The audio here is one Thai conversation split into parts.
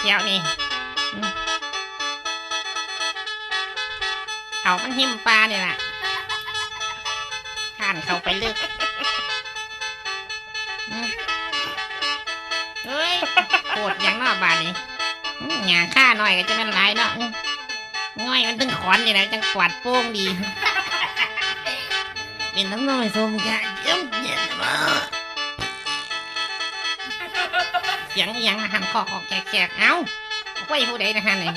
เที่ยวนี่อืมเขามันหิมปลาเนี่ยแหละข้านเขาไปลึกเฮ้ยโคตรยังนอกบานนี่หยาค่าหน่อยก็จะเป็นไรเนาะง่อยมันถึงขอนอย่างไรจังกวาดโป้งดี เป็นน้ำน้อยสมกะเยี่ยมเย็นมา เสียงอิหยังหันคอคอแกกๆเอ้าไว้ผู้ใดนะฮะนี่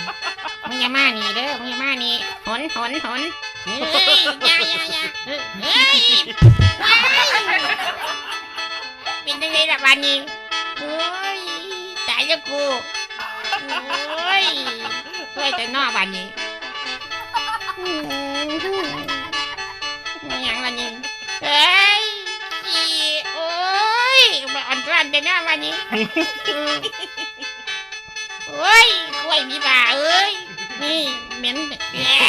มึงอย่ามานี่เด้อมึงอย่ามานี่หนหนหนเฮ้ยอย่าอย่าอย่าเฮ้ยเฮ้ยเป็นยังไงล่ะบานนี้โอ้ยตายแล้วกูโอ้ยช่วยแต่นอกบานนี้อืมอหยังละนี่เฮ้ย อ่อนร้อนแต่หน้าบานนี้อืมโอ้ยกล้วยมีบ่าเอ้ย นี่เหม็นแย่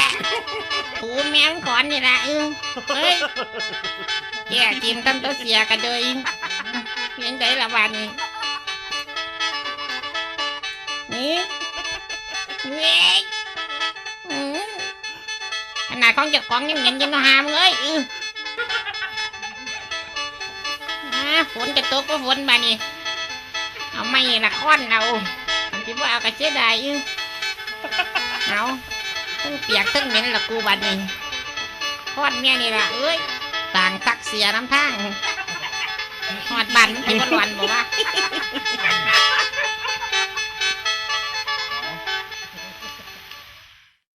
ถูแมงขอนนี่ละเออเฮ้ยแย่ทีมตั้งตัวเสียกันเลยเพียงใดละวันนี้นี่เว้ยอืมขนาดของเจ้าของยังเหม็นยังมาหามเลยเออ ฝนจะตกก็ฝนมานี่เอาไม่ละค้อนเอาอันที่ว่าเอากระเจี๊ยดายเอาทั้งเปียกทั้งเหม็นละกูบัดนี่ค้อนเมียนี่ละเอ้ยต่างตักเสียน้ำทางหอดบันที่บนวันบอกว่า